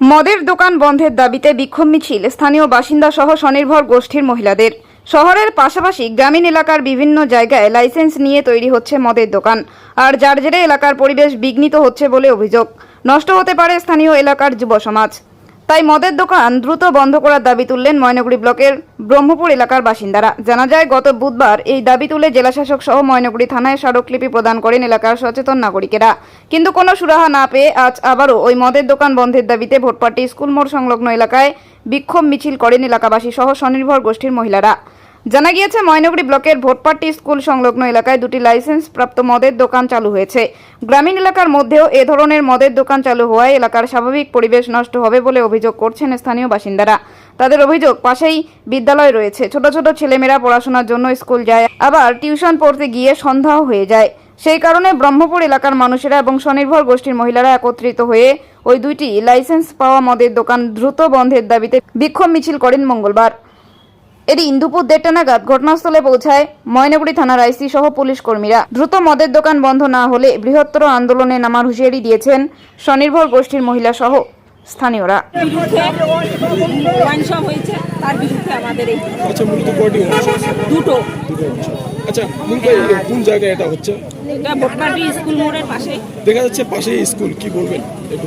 মদের দোকান বন্ধের দাবিতে বিক্ষোভ মিছিল। স্থানীয় বাসিন্দা সহ স্বনির্ভর গোষ্ঠীর মহিলাদের। শহরের পাশাপাশি গ্রামীণ এলাকার বিভিন্ন জায়গায় লাইসেন্স নিয়ে তৈরি হচ্ছে মদের দোকান। আর যার জেরে এলাকার পরিবেশ বিঘ্নিত হচ্ছে বলে অভিযোগ। নষ্ট হতে পারে স্থানীয় এলাকার যুব সমাজ। তাই মদের দোকান দ্রুত বন্ধ করার দাবি তুললেন ময়নগুড়ি ব্লকের ব্রহ্মপুর এলাকার বাসিন্দারা। জানা যায়, গত বুধবার এই দাবি তুলে জেলাশাসক সহ ময়নগুড়ি থানায় স্মারকলিপি প্রদান করেন এলাকার সচেতন নাগরিকেরা। কিন্তু কোনো সুরাহা না পেয়ে আজ আবারও ওই মদের দোকান বন্ধের দাবিতে ভোটপাটি স্কুল মোড় সংলগ্ন এলাকায় বিক্ষোভ মিছিল করেন এলাকাবাসী সহ স্বনির্ভর গোষ্ঠীর মহিলারা। জানা গিয়েছে, ময়নগুড়ি ব্লকের ভোটপাট্টি স্কুল সংলগ্ন এলাকায় দুটি লাইসেন্স প্রাপ্ত মদের দোকান চালু হয়েছে। গ্রামীণ এলাকার মধ্যেও এ ধরনের মদের দোকান চালু হওয়ায় এলাকার স্বাভাবিক পরিবেশ নষ্ট হবে বলে অভিযোগ করছেন স্থানীয় বাসিন্দারা। তাদের অভিযোগ, পাশেই বিদ্যালয় রয়েছে। ছোট ছোট ছেলেমেয়েরা পড়াশোনার জন্য স্কুল যায়, আবার টিউশন পড়তে গিয়ে সন্ধ্যাও হয়ে যায়। সেই কারণে ব্রহ্মপুর এলাকার মানুষেরা এবং স্বনির্ভর গোষ্ঠীর মহিলারা একত্রিত হয়ে ওই দুইটি লাইসেন্স পাওয়া মদের দোকান দ্রুত বন্ধের দাবিতে বিক্ষোভ মিছিল করেন মঙ্গলবার। এদিন দুপুর দেড়টা নাগাদ ঘটনাস্থলে পৌঁছায় ময়নাগুড়ি থানার আইসি সহ পুলিশ কর্মীরা। দ্রুত মদের দোকান বন্ধ না হলে বৃহত্তর আন্দোলনে নামার হুঁশিয়ারি দিয়েছেন স্বনির্ভর গোষ্ঠীর মহিলা সহ স্থানীয়রা। হয়েছে। তার বিরুদ্ধে আমাদের এই আচ্ছা মূলত কয়টি অনুষ্ঠান দুটো। দুটো অনুষ্ঠান আচ্ছা মূলত কোন জায়গায় এটা হচ্ছে? এটা ভোটপাটি স্কুল মোড়ের পাশে। দেখা যাচ্ছে পাশেই স্কুল কি বলবেন?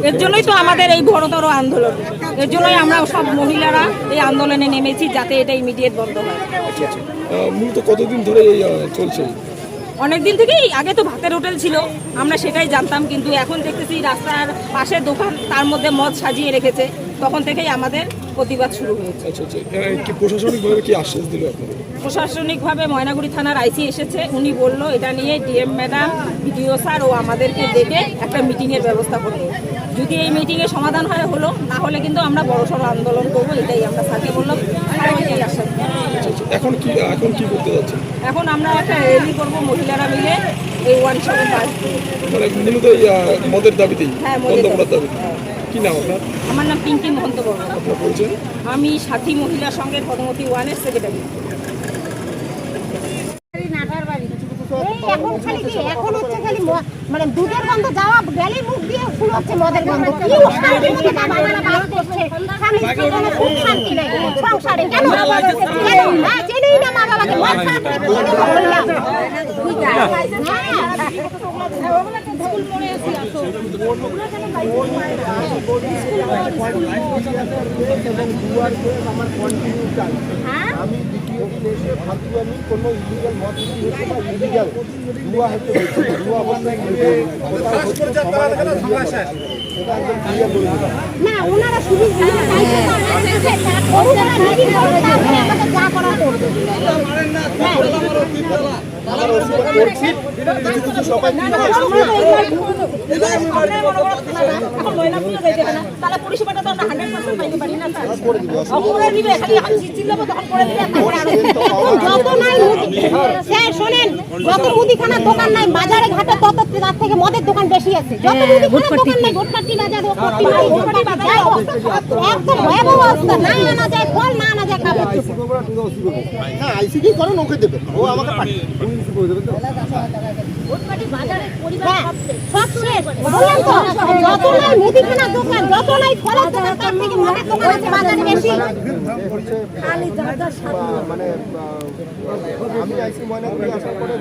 এর জন্যই তো আমাদের এই বড়তর আন্দোলন। এর জন্যই আমরা সব মহিলারা এই আন্দোলনে নেমেছি যাতে এটা ইমিডিয়েট বন্ধ হয়। আচ্ছা আচ্ছা। মূলত কতদিন ধরে এই চলছে? অনেক দিন থেকেই আগে তো ভাতের হোটেল ছিল আমরা সেটাই জানতাম কিন্তু এখন দেখতেছি রাস্তার পাশে দোকান তার মধ্যে মদ সাজিয়ে রেখেছে তখন থেকেই আমাদের প্রতিবাদ শুরু হয়েছে। আচ্ছা আচ্ছা প্রশাসনিকভাবে কি আশ্বাস দিল প্রশাসনিকভাবে ময়নাগুড়ি থানার আইসি এসেছে উনি বলল এটা নিয়ে ডিএম ম্যাডাম বিডিও স্যার ও আমাদেরকে ডেকে একটা মিটিংয়ের ব্যবস্থা করবে। যদি এই মিটিংয়ে সমাধান হয় হলো না হলে কিন্তু আমরা বড়সড় আন্দোলন করব এটাই আমরা স্যারকে বললাম স্যার এটাই আশ্বাস এখন কি এখন কি করতে যাচ্ছেন? এখন আমরা একটা র্যালি করব মহিলারা মিলে এই ওয়ান শপের কাজ মানে মূলত এই মদের দাবিতেই হ্যাঁ, বন্ধ মদের করার দাবিতে কি নাম আপনার? আমার নাম পিঙ্কি মহন্ত বর্মা আপনার বলছেন আমি সাথী মহিলা সংঘের পদমতি ওয়ানের সেক্রেটারি এই এখন খালি কি? এখন হচ্ছে খালি মানে দুধের গন্ধ যাওয়া গেলেই মুখ দিয়ে শুরু হচ্ছে মদের গন্ধ। কি স্ত্রীর শান্তি নেই। সংসারে কেন? হ্যাঁ না মা বাবাকে হ্যাঁ আমি দ্বিতীয় দিন এসে আমি কোনো ইলিগাল মদ হচ্ছে বা ইলিগাল জুয়া হচ্ছে হচ্ছে জুয়া অবস্থায় না ওনারা শুধু ওনারা মিটিং করবে তারপরে আমাদের যা করার করবে। যত মুদিখানার দোকান নাই বাজারে ঘাটে তত তার থেকে মদের দোকান বেশি আছে যত দোকান নাই বাজার একদম ভয়াবহ অবস্থা না আনা যায় ফল না হ্যাঁ আইসি। কি করেন ওকে দেবে। ও আমাকে মানে আমি আইসি ময়না করে আসার পরে